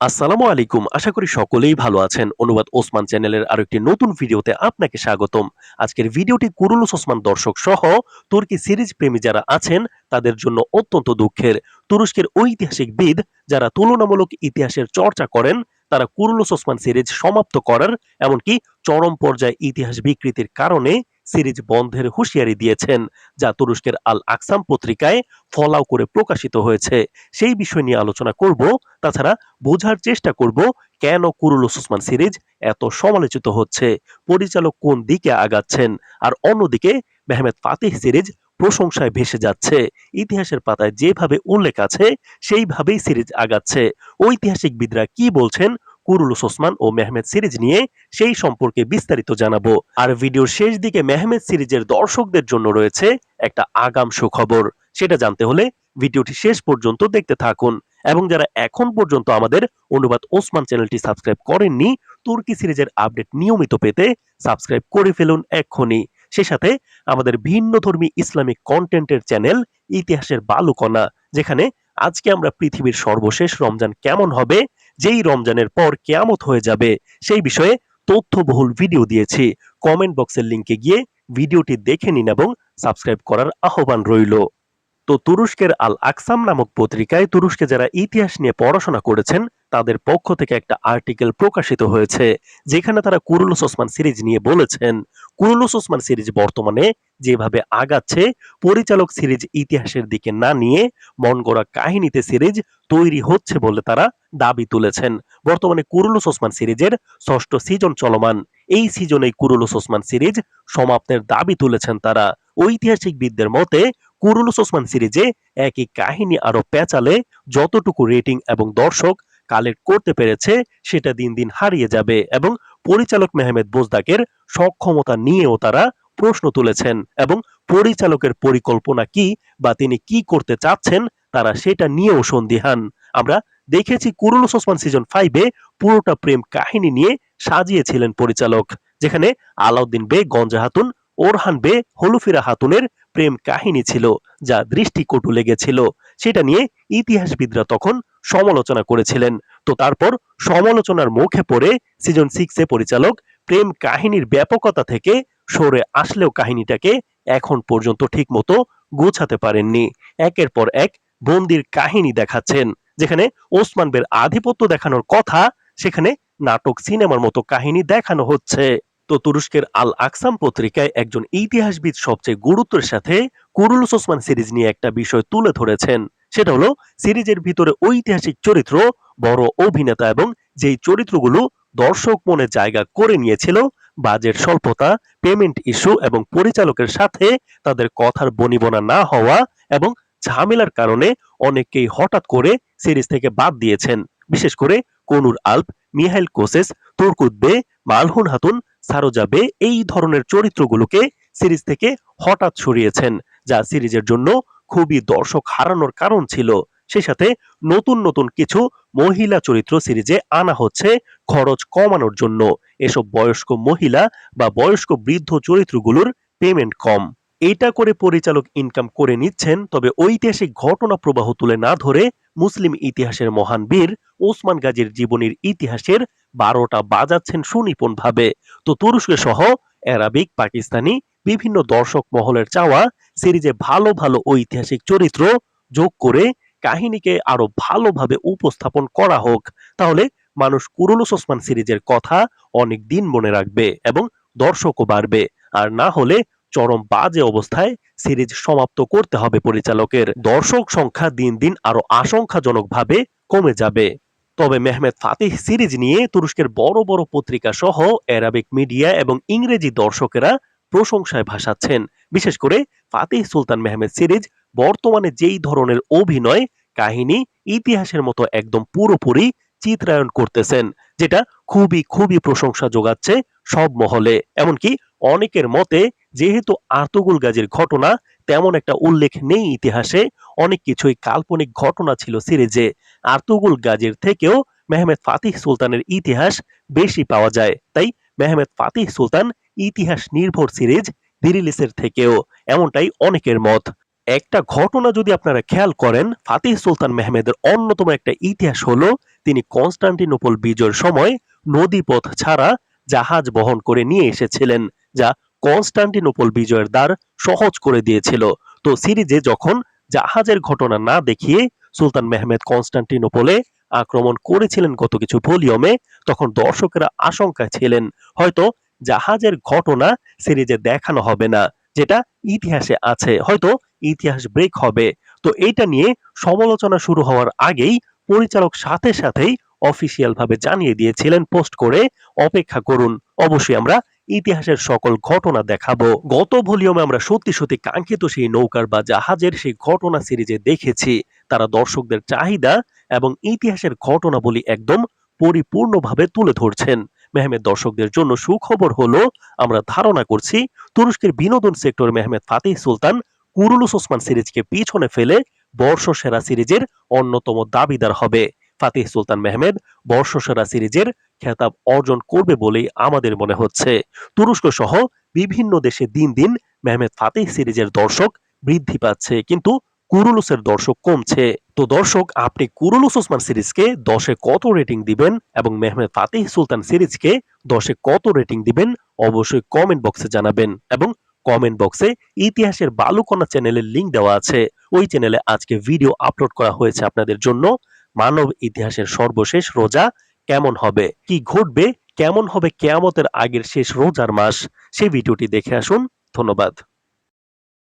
আসসালামু আলাইকুম। আশা করি সকলেই ভালো আছেন। অনুবাদ ওসমান চ্যানেলের আরও একটি নতুন ভিডিওতে আপনাকে স্বাগতম। আজকের ভিডিওটি কুরুলুস ওসমান দর্শক সহ তুর্কি সিরিজ প্রেমী যারা আছেন, তাদের জন্য অত্যন্ত দুঃখের। তুরস্কের ঐতিহাসিক বিদ যারা তুলনামূলক ইতিহাসের চর্চা করেন, তারা কুরুলুস ওসমান সিরিজ সমাপ্ত করার, এমনকি চরম পর্যায়ে ইতিহাস বিকৃতির কারণে সিরিজ বন্ধের হুঁশিয়ারি দিয়েছেন, যা তুরস্কের আল আকসাম পত্রিকায় ফলাও করে প্রকাশিত হয়েছে। সেই বিষয় নিয়ে আলোচনা করব, তাছাড়া বোঝার চেষ্টা করব কেন কুরুলুস ওসমান সিরিজ এত সমালোচিত হচ্ছে, পরিচালক কোন দিকে আগাচ্ছেন, আর অন্যদিকে মেহমেদ ফাতিহ সিরিজ প্রশংসায় ভেসে যাচ্ছে। ইতিহাসের পাতায় যেভাবে উল্লেখ আছে, সেইভাবেই সিরিজ আগাচ্ছে। ঐতিহাসিকবিদরা কি বলছেন কুরুলুস ওসমান ও মেহমেদ সিরিজ নিয়ে সেই সম্পর্কে বিস্তারিত জানাব। আর ভিডিওর শেষ দিকে মেহমেদ সিরিজের দর্শকদের জন্য রয়েছে একটা আগাম সুখবর। সেটা জানতে হলে ভিডিওটি শেষ পর্যন্ত দেখতে থাকুন। এবং যারা এখন পর্যন্ত আমাদের অনুবাদ ওসমান চ্যানেলটি সাবস্ক্রাইব করেননি, তুর্কি সিরিজের আপডেট নিয়মিত পেতে সাবস্ক্রাইব করে ফেলুন এক্ষুনি। সে সাথে আমাদের ভিন্ন ধর্মী ইসলামিক কন্টেন্টের চ্যানেল ইতিহাসের বালুকণা, যেখানে আজকে আমরা পৃথিবীর সর্বশেষ রমজান কেমন হবে যেই রমজানের পর কেয়ামত হয়ে যাবে, সেই বিষয়ে তথ্যবহুল ভিডিও দিয়েছি। কমেন্ট বক্সের লিঙ্কে গিয়ে ভিডিওটি দেখে নিন এবং সাবস্ক্রাইব করার আহ্বান রইল। তো তুরস্কের আল আকসাম নামক পত্রিকায় তুরস্কে যারা ইতিহাস নিয়ে পড়াশোনা করেছেন তাদের পক্ষ থেকে একটা আর্টিকেল প্রকাশিত হয়েছে, যেখানে তারা কুরুলুস ওসমান সিরিজ নিয়ে বলেছেন। কুরুলুস ওসমান সিরিজ বর্তমানে যেভাবে আগাচ্ছে, পরিচালক সিরিজ ইতিহাসের দিকে না নিয়ে মন গড়া কাহিনীতে সিরিজ তৈরি হচ্ছে বলে তারা দাবি তুলেছেন। বর্তমানে কুরুলুস ওসমান সিরিজের ষষ্ঠ সিজন চলমান। এই সিজনেই কুরুলুস ওসমান সিরিজ সমাপ্তের দাবি তুলেছেন তারা। ঐতিহাসিকবিদদের মতে, কুরুলুস ওসমান সিরিজে একই কাহিনী আরও পেঁচালে যতটুকু রেটিং এবং দর্শক কালেক্ট করতে পেরেছে, সেটা দিন দিন হারিয়ে যাবে এবং পরিচালক মেহমেদ বোজদাকের সক্ষমতা নিয়েও তারা প্রশ্ন তুলেছেন এবং পরিচালকের পরিকল্পনা কি বা তিনি কি করতে চাচ্ছেন তারা সেটা নিয়েও সন্দিহান। আমরা দেখেছি কুরুলুস ওসমান সিজন ফাইভে পুরোটা প্রেম কাহিনী নিয়ে সাজিয়েছিলেন পরিচালক, যেখানে আলাউদ্দিন বে, গঞ্জা হাতুন, ওরহান বে, হলুফিরা হাতুনের প্রেম কাহিনী ছিল, যা দৃষ্টিকটু লেগেছিল। সেটা নিয়ে ইতিহাসবিদরা তখন সমালোচনা করেছিলেন। তো তারপর সমালোচনার মুখে পড়ে সিজন সিক্সে পরিচালক প্রেম কাহিনীর ব্যাপকতা থেকে সরে আসলেও কাহিনীটাকে এখন পর্যন্ত ঠিকমতো গোছাতে পারেননি। একের পর এক বন্দির কাহিনী দেখাচ্ছেন, যেখানে ওসমান বের আধিপত্য দেখানোর কথা সেখানে নাটক সিনেমার মতো কাহিনী দেখানো হচ্ছে। তো তুরস্কের আল আকসাম পত্রিকায় একজন ইতিহাসবিদ সবচেয়ে গুরুত্বের সাথে কুরুলুস ওসমান সিরিজ নিয়ে একটা বিষয় তুলে ধরেছেন। সেটা হলো সিরিজের ভিতরে ঐতিহাসিক চরিত্র, বড় অভিনেতা এবং যেই চরিত্রগুলো দর্শক মনে জায়গা করে নিয়েছিল, বাজেট স্বল্পতা পেমেন্ট ইস্যু এবং পরিচালকের সাথে তাদের কথার বনিবনা না হওয়া এবং ঝামেলার কারণে অনেকেই হঠাৎ করে সিরিজ থেকে বাদ দিয়েছেন। বিশেষ করে কনুর আল্প, মিহাইল কোসেস তুর্কুদ বে, মালহুন হাতুন, সারোজা বে এই ধরনের চরিত্রগুলোকে সিরিজ থেকে হঠাৎ সরিয়েছেন, যা সিরিজের জন্য খুবই দর্শক হারানোর কারণ ছিল। সেই সাথে নতুন নতুন কিছু মহিলা চরিত্র সিরিজে আনা হচ্ছে খরচ কমানোর জন্য। এসব বয়স্ক মহিলা বা বয়স্ক বৃদ্ধ চরিত্রগুলোর পেমেন্ট কম। এটা করে পরিচালক ইনকাম করে নিচ্ছেন, তবে ঐতিহাসিক ঘটনা প্রবাহ তুলে না ধরে মুসলিম ইতিহাসের মহান বীর ওসমান গাজীর জীবনীর ইতিহাসের বারোটা বাজাচ্ছেন সুনিপুণ ভাবে তো তুরস্ক সহ অ্যারাবিক পাকিস্তানি বিভিন্ন দর্শক মহলের চাওয়া সিরিজে ভালো ভালো ঐতিহাসিক চরিত্র যোগ করে কাহিনীকে আরও ভালোভাবে উপস্থাপন করা হোক, তাহলে মানুষ কুরুলুস ওসমান সিরিজের কথা অনেক দিন মনে রাখবে এবং দর্শকও বাড়বে। আর না হলে চরম বাজে অবস্থায় সিরিজ সমাপ্ত করতে হবে পরিচালকের। দর্শক সংখ্যা দিন দিন আরও আশঙ্কাজনকভাবে কমে যাবে। তবে মেহমেদ ফাতিহ সিরিজ নিয়ে তুরস্কের বড় বড় পত্রিকা সহ অ্যারাবিক মিডিয়া এবং ইংরেজি দর্শকেরা প্রশংসায় ভাসাচ্ছেন। বিশেষ করে ফাতিহ সুলতান মেহমেদ সিরিজ বর্তমানে যেই ধরনের অভিনয়, কাহিনী, ইতিহাসের মতো একদম পুরোপুরি চিত্রায়ন করতেছেন, যেটা খুবই খুবই প্রশংসা যোগাচ্ছে সব মহলে। এমনকি অনেকের মতে, যেহেতু আর্তুগুল গাজীর ঘটনা তেমন একটা উল্লেখ নেই ইতিহাসে, অনেক কিছুই কাল্পনিক ঘটনা ছিল সিরিজে। আর্তুগুল গাজীর থেকেও মেহমেদ ফাতিহ সুলতানের ইতিহাস বেশি পাওয়া যায়। তাই মেহমেদ ফাতিহ সুলতান ইতিহাস নির্ভর সিরিজ দিরিলিসের থেকেও, এমনটাই অনেকের মত। একটা ঘটনা যদি আপনারা খেয়াল করেন, ফাতিহ সুলতান মেহমেদের অন্যতম একটা ইতিহাস হলো, তিনি কনস্টান্টিনোপল বিজয়ের সময় নদীপথ ছাড়া জাহাজ বহন করে নিয়ে এসেছিলেন, যা কনস্টান্টিনোপল বিজয়ের দ্বার সহজ করে দিয়েছিল। তো সিরিজে যখন জাহাজের ঘটনা না দেখিয়ে সুলতান মেহমেদ কনস্টান্টিনোপলে আক্রমণ করেছিলেন গত কিছু ভলিউমে, তখন দর্শকেরা আশঙ্কায় ছিলেন, হয়তো জাহাজের ঘটনা সিরিজে দেখানো হবে না, যেটা ইতিহাসে আছে। হয়তো ইতিহাস ব্রেক হবে। তো এইটা নিয়ে সমালোচনা শুরু হওয়ার আগেই পরিচালক সাথে সাথেই অফিসিয়াল ভাবে জানিয়ে দিয়েছিলেন পোস্ট করে, অপেক্ষা করুন। অবশ্যই আমরা ইতিহাসের সকল ঘটনা দেখাবো। গত ভলিউমে আমরা সত্যি সত্যি কাঙ্ক্ষিত সেই নৌকার বা জাহাজের সেই ঘটনা সিরিজে দেখেছি। তারা দর্শকদের চাহিদা এবং ইতিহাসের ঘটনাবলী একদম পরিপূর্ণভাবে তুলে ধরছেন। মেহমেদ দর্শকদের জন্য সুখবর হলো, আমরা ধারণা করছি তুরস্কের বিনোদন sector Mehmed Fatih Sultan Kurulus Osman সিরিজকে পিছনে ফেলে বর্ষসেরা সিরিজের অন্যতম দাবিদার হবে। ফাতিহ সুলতান মেহমেদ বর্ষসেরা সিরিজের খেতাব অর্জন করবে বলেই আমাদের মনে হচ্ছে। তুরস্ক সহ বিভিন্ন দেশে দিন দিন মেহমেদ ফাতিহ সিরিজের দর্শক বৃদ্ধি পাচ্ছে, কিন্তু কুরুলুসের দর্শক কমছে। তো দর্শক, আপনি কুরুলুস ওসমান সিরিজকে দশে কত রেটিং দিবেন এবং মেহমেদ ফাতিহ সুলতান সিরিজকে দশে কত রেটিং দিবেন অবশ্যই কমেন্ট বক্সে জানাবেন এবং কমেন্ট বক্সে ইতিহাসের বালুকণা চ্যানেলের লিঙ্ক দেওয়া আছে। ওই চ্যানেলে আজকে ভিডিও আপলোড করা হয়েছে আপনাদের জন্য। মানব ইতিহাসের সর্বশেষ রোজা কেমন হবে? কি ঘটবে? কেমন হবে কেয়ামতের আগের শেষ রোজার মাস? সেই ভিডিওটি দেখে আসুন। ধন্যবাদ।